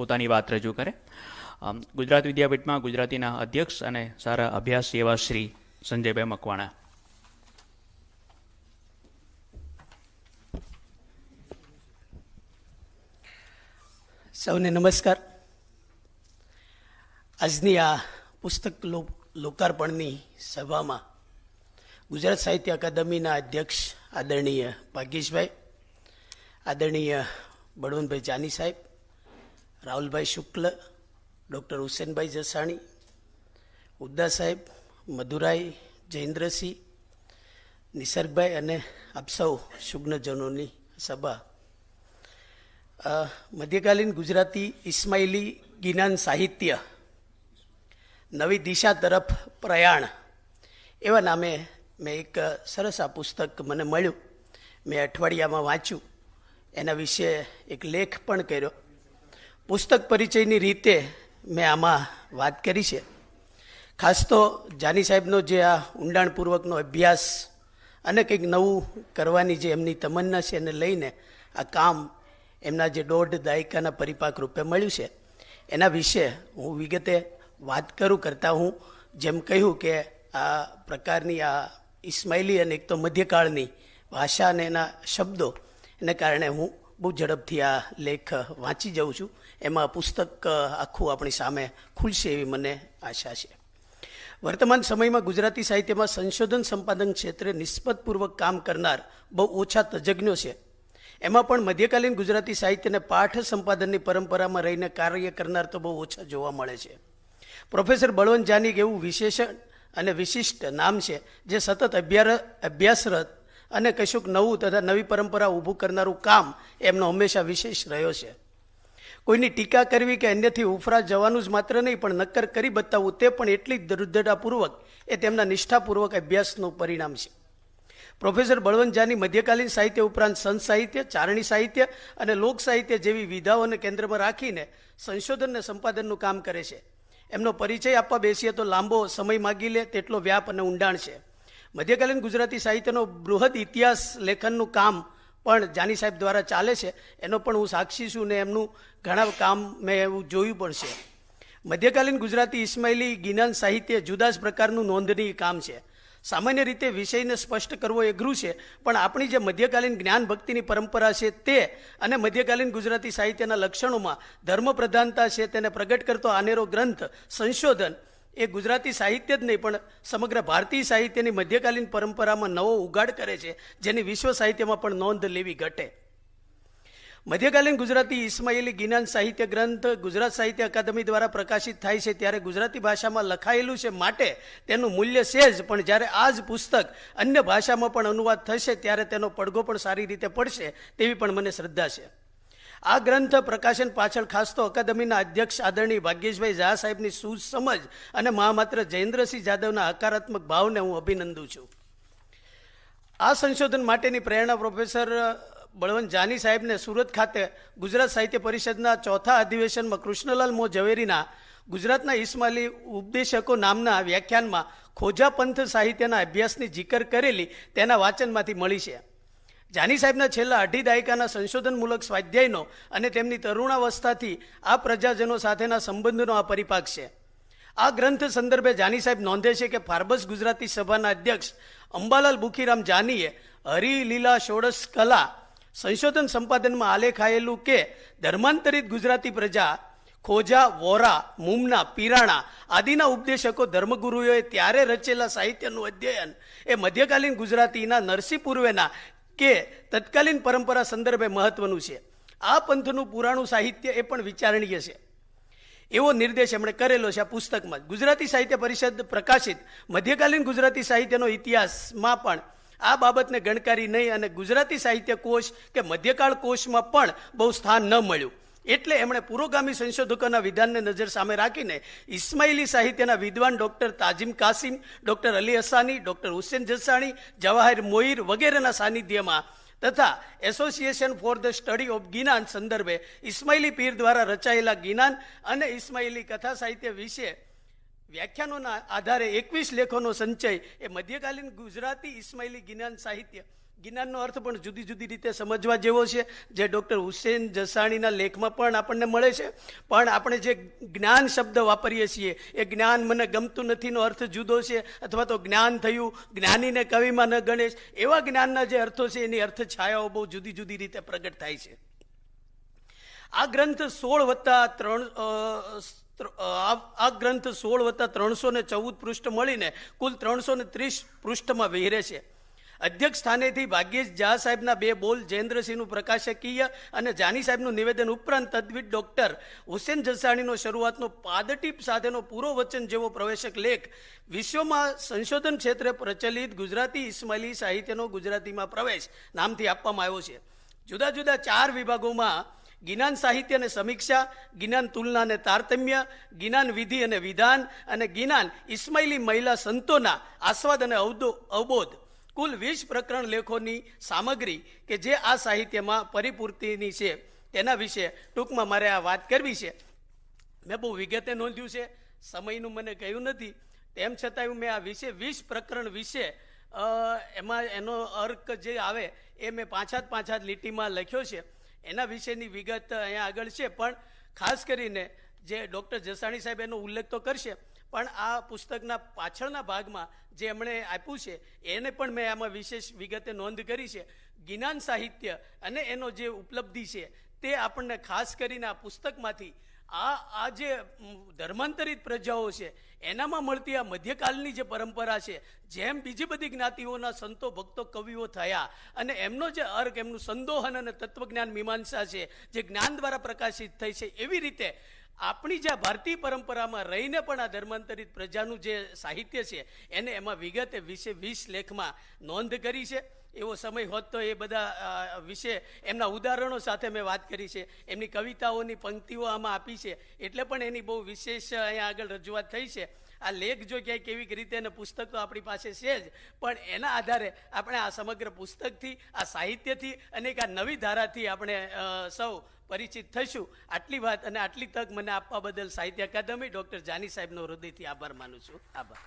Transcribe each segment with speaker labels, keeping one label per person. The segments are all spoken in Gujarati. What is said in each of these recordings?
Speaker 1: પોતાની વાત રજૂ કરે. ગુજરાત વિદ્યાપીઠમાં ગુજરાતીના અધ્યક્ષ અને સારા અભ્યાસ એવા શ્રી સંજયભાઈ મકવાણા.
Speaker 2: સૌને નમસ્કાર. આજની આ પુસ્તક લોકાર્પણની સભામાં ગુજરાત સાહિત્ય અકાદમીના અધ્યક્ષ આદરણીય ભાગ્યેશભાઈ આદરણીય બળવંતભાઈ જાની સાહેબ રાહુલભાઈ શુક્લ, ડૉક્ટર હુસેનભાઈ જસાણી ઉદ્દા સાહેબ, મધુરાઈ, જયેન્દ્રસિંહ, નિસર્ગભાઈ અને આપ સૌ શુગ્નજનોની સભા. મધ્યકાલીન ગુજરાતી ઇસ્માઇલી જ્ઞાન સાહિત્ય, નવી દિશા તરફ પ્રયાણ, એવા નામે મેં એક સરસ આ પુસ્તક મને મળ્યું. મેં અઠવાડિયામાં વાંચ્યું. એના વિશે એક લેખ પણ કર્યો. પુસ્તક પરિચયની રીતે મેં આમાં વાત કરી છે. ખાસ તો જાની સાહેબનો જે આ ઊંડાણપૂર્વકનો અભ્યાસ અને કંઈક નવું કરવાની જે એમની તમન્ના છે એને લઈને આ કામ એમના જે દોઢ દાયકાના પરિપાક રૂપે મળ્યું છે. એના વિશે હું વિગતે વાત કરું કરતાં હું જેમ કહ્યું કે આ પ્રકારની આ ઇસ્માઇલી અને એક તો મધ્યકાળની ભાષા અને એના શબ્દો એને કારણે હું બહુ ઝડપથી આ લેખ વાંચી જાઉં છું. એમાં પુસ્તક આખું આપણી સામે ખુલશે એવી મને આશા છે. વર્તમાન સમયમાં ગુજરાતી સાહિત્યમાં સંશોધન સંપાદન ક્ષેત્રે નિષ્પતપૂર્વક કામ કરનાર બહુ ઓછા તજજ્ઞો છે. એમાં પણ મધ્યકાલીન ગુજરાતી સાહિત્યને પાઠ સંપાદનની પરંપરામાં રહીને કાર્ય કરનાર તો બહુ ઓછા જોવા મળે છે. પ્રોફેસર બળવંત જાનીક એવું વિશેષણ અને વિશિષ્ટ નામ છે, જે સતત અભ્યાર, અભ્યાસરત અને કશુંક નવું તથા નવી પરંપરા ઊભું કરનારું કામ એમનો હંમેશા વિશેષ રહ્યો છે. કોઈની ટીકા કરવી કે અન્યથી ઉફરા જવાનું જ માત્ર નહીં, પણ નક્કર કરી બતાવવું તે પણ એટલી જ દૃઢતાપૂર્વક એ તેમના નિષ્ઠાપૂર્વક અભ્યાસનું પરિણામ છે. પ્રોફેસર બળવંત જાની મધ્યકાલીન સાહિત્ય ઉપરાંત સંત સાહિત્ય, ચારણી સાહિત્ય અને લોક સાહિત્ય જેવી વિધાઓને કેન્દ્રમાં રાખીને સંશોધન અને સંપાદનનું કામ કરે છે. એમનો પરિચય આપવા બેસીએ તો લાંબો સમય માગી લે, તેટલો વ્યાપ અને ઊંડાણ છે. મધ્યકાલીન ગુજરાતી સાહિત્યનો બૃહદ ઇતિહાસ લેખનનું કામ પણ જાની સાહેબ દ્વારા ચાલે છે. એનો પણ હું સાક્ષી છું ને એમનું ઘણા કામ મેં એવું જોયું પણ છે. મધ્યકાલીન ગુજરાતી ઇસ્માઇલી જ્ઞાન સાહિત્ય જુદા જ પ્રકારનું નોંધનીય કામ છે. સામાન્ય રીતે વિષયને સ્પષ્ટ કરવો અઘરું છે, પણ આપણી જે મધ્યકાલીન જ્ઞાન ભક્તિની પરંપરા છે તે અને મધ્યકાલીન ગુજરાતી સાહિત્યના લક્ષણોમાં ધર્મ પ્રધાનતા છે તેને પ્રગટ કરતો આનેરો ગ્રંથ સંશોધન એ ગુજરાતી સાહિત્ય જ નહીં, પણ સમગ્ર ભારતીય સાહિત્યની મધ્યકાલીન પરંપરામાં નવો ઉગાડ કરે છે, જેની વિશ્વ સાહિત્યમાં પણ નોંધ લેવી ઘટે. મધ્યકાલીન ગુજરાતી ઇસ્માઇલી જ્ઞાન સાહિત્ય ગ્રંથ ગુજરાત સાહિત્ય અકાદમી દ્વારા પ્રકાશિત થાય છે, ત્યારે ગુજરાતી ભાષામાં લખાયેલું છે માટે તેનું મૂલ્ય છે જ, પણ જ્યારે આ જ પુસ્તક અન્ય ભાષામાં પણ અનુવાદ થશે, ત્યારે તેનો પડઘો પણ સારી રીતે પડશે, તેવી પણ મને શ્રદ્ધા છે. આ ગ્રંથ પ્રકાશન પાછળ ખાસ તો અકાદમીના અધ્યક્ષ આદરણીય ભાગ્યેશભાઈ ઝા સાહેબની સુસમજ સમજ અને મહામાત્ર જયેન્દ્રસિંહ જાદવના હકારાત્મક ભાવને હું અભિનંદું છું. આ સંશોધન માટેની પ્રેરણા પ્રોફેસર બળવંત જાની સાહેબને સુરત ખાતે ગુજરાત સાહિત્ય પરિષદના ચોથા અધિવેશનમાં કૃષ્ણલાલ મો ઝવેરીના ગુજરાતના ઇસ્માલી ઉપદેશકો નામના વ્યાખ્યાનમાં ખોજા પંથ સાહિત્યના અભ્યાસની જીકર કરેલી તેના વાંચનમાંથી મળી છે. જાની સાહેબના છેલ્લા અઢી દાયકાના સંશોધનમૂલક સ્વાધ્યાયનો અને તેમની તરુણાવસ્થાથી આ પ્રજાજનો સાથેના સંબંધનો આ પરિપાક છે. આ ગ્રંથ સંદર્ભે જાની સાહેબ નોંધે છે કે ફાર્બસ ગુજરાતી સભાના અધ્યક્ષ અંબાલાલ બુખીરામ જાનીએ હરિલીલા ષોડશ કલા સંશોધન સંપાદનમાં આલેખાયેલું કે ધર્માંતરિત ગુજરાતી પ્રજા ખોજા, વોરા, મુમના, પીરાણા આદિના ઉપદેશકો ધર્મગુરુઓએ ત્યારે રચેલા સાહિત્યનું અધ્યયન એ મધ્યકાલીન ગુજરાતીના નરસિંહ પૂર્વેના કે તત્કાલીન પરંપરા સંદર્ભે મહત્વનું છે. આ પંથનું પુરાણું સાહિત્ય એ પણ વિચારણીય છે. એવો નિર્દેશ એમણે કરેલો છે આ પુસ્તકમાં. ગુજરાતી સાહિત્ય પરિષદ પ્રકાશિત મધ્યકાલીન ગુજરાતી સાહિત્યનો ઇતિહાસમાં પણ આ બાબતને ગણકારી નહીં અને ગુજરાતી સાહિત્ય કોષ કે મધ્યકાળ કોષમાં પણ બહુ સ્થાન ન મળ્યું. એટલે એમણે પુરોગામી સંશોધકોના વિધાનને નજર સામે રાખીને ઇસ્માઇલી સાહિત્યના વિદ્વાન doctor Tazim Kassim, doctor Ali Hasani doctor Hussain Jasani, Jawahar Mohir વગેરેના સાનિધ્યમાં તથા association for the study of Ginan સંદર્ભે ઇસ્માઇલી પીર દ્વારા રચાયેલા ગિનાન અને ઇસ્માઇલી કથા સાહિત્ય વિશે વ્યાખ્યાનોના આધારે એકવીસ લેખોનો સંચય એ મધ્યકાલીન ગુજરાતી ઇસ્માઇલી જ્ઞાન સાહિત્ય જ્ઞાનનો અર્થ પણ જુદી જુદી રીતે સમજવા જેવો છે, જે ડૉક્ટર હુસેન જસાણીના લેખમાં પણ આપણને મળે છે. પણ આપણે જે જ્ઞાન શબ્દ વાપરીએ છીએ, એ જ્ઞાન મને ગમતું નથીનો અર્થ જુદો છે, અથવા તો જ્ઞાન થયું, જ્ઞાનીને કવિમાં ન ગણેશ એવા જ્ઞાનના જે અર્થો છે, એની અર્થ છાયાઓ બહુ જુદી જુદી રીતે પ્રગટ થાય છે. આ ગ્રંથ સોળ વત્તા ત્રણ આ ગ્રંથ સોળ વત્તા ત્રણસો ને ચૌદ પૃષ્ઠ મળીને કુલ ત્રણસો ને ત્રીસ પૃષ્ઠમાં વિહરે છે. અધ્યક્ષ સ્થાનેથી ભાગ્યેશ ઝા સાહેબના બે બોલ જયેન્દ્રસિંહનું પ્રકાશકીય અને જાની સાહેબનું નિવેદન ઉપરાંત તદ્વિત ડોક્ટર હુસેન જસાણીનો શરૂઆતનો પાદટીપ સાથેનો પૂરો વચન જેવો પ્રવેશક લેખ વિશ્વમાં સંશોધન ક્ષેત્રે પ્રચલિત ગુજરાતી ઇસ્માઇલી સાહિત્યનો ગુજરાતીમાં પ્રવેશ નામથી આપવામાં આવ્યો છે. જુદા જુદા ચાર વિભાગોમાં જ્ઞાન સાહિત્ય અને સમીક્ષા જ્ઞાન તુલના અને તારતમ્ય જ્ઞાન વિધિ અને વિધાન અને જ્ઞાન ઇસ્માઇલી મહિલા સંતોના આસ્વાદ અને અવદો અવબોધ કુલ વીસ પ્રકરણ લેખોની સામગ્રી કે જે આ સાહિત્યમાં પરિપૂર્તિની છે, તેના વિશે ટૂંકમાં મારે આ વાત કરવી છે. મેં બહુ વિગતે નોંધ્યું છે, સમયનું મને કહ્યું નથી. તેમ છતાંય મેં આ વિશે વીસ પ્રકરણ વિશે એમાં એનો અર્ક જે આવે એ મેં પાંચાત પાંચાત લીટીમાં લખ્યો છે. એના વિશેની વિગત અહીંયા આગળ છે, પણ ખાસ કરીને જે ડૉક્ટર જસાણી સાહેબ એનો ઉલ્લેખ તો કરશે પણ આ પુસ્તકના પાછળના ભાગમાં જે એમણે આપ્યું છે, એને પણ મેં આમાં વિશેષ વિગતે નોંધ કરી છે. જ્ઞાન સાહિત્ય અને એનો જે ઉપલબ્ધિ છે, તે આપણને ખાસ કરીને આ પુસ્તકમાંથી આ આ જે ધર્માંતરિત પ્રજાઓ છે, એનામાં મળતી આ મધ્યકાલની જે પરંપરા છે, જેમ બીજી બધી જ્ઞાતિઓના સંતો, ભક્તો, કવિઓ થયા અને એમનો જે અર્ક, એમનું સંદોહન અને તત્વજ્ઞાન મીમાંસા છે, જે જ્ઞાન દ્વારા પ્રકાશિત થઈ છે, એવી રીતે આપણી જે ભારતીય પરંપરામાં રહીને પણ આ ધર્માંતરિત પ્રજાનું જે સાહિત્ય છે, એને એમાં વિગતે વીસે વીસ લેખમાં નોંધ કરી છે. એવો સમય હોત તો એ બધા વિશે એમના ઉદાહરણો સાથે મેં વાત કરી છે. એમની કવિતાઓની પંક્તિઓ આમાં આપી છે. એટલે પણ એની બહુ વિશેષ અહીંયા આગળ રજૂઆત થઈ છે. આ લેખ જો ક્યાંય કેવી રીતે અને પુસ્તક તો આપણી પાસે છે જ. પણ એના આધારે આપણે આ સમગ્ર પુસ્તકથી, આ સાહિત્યથી અને એક આ નવી ધારાથી આપણે સૌ પરિચિત થઈશું. આટલી વાત અને આટલી તક મને આપવા બદલ સાહિત્ય અકાદમી ડૉક્ટર જાની સાહેબનો હૃદયથી આભાર માનું છું. આભાર.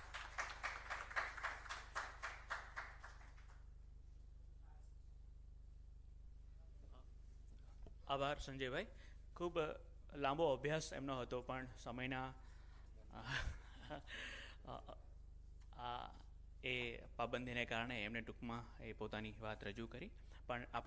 Speaker 1: આભાર, સંજયભાઈ. ખૂબ લાંબો અભ્યાસ એમનો હતો, પણ સમયના આ એ પાબંદીને કારણે એમને ટૂંકમાં એ પોતાની વાત રજૂ કરી. પણ આપણે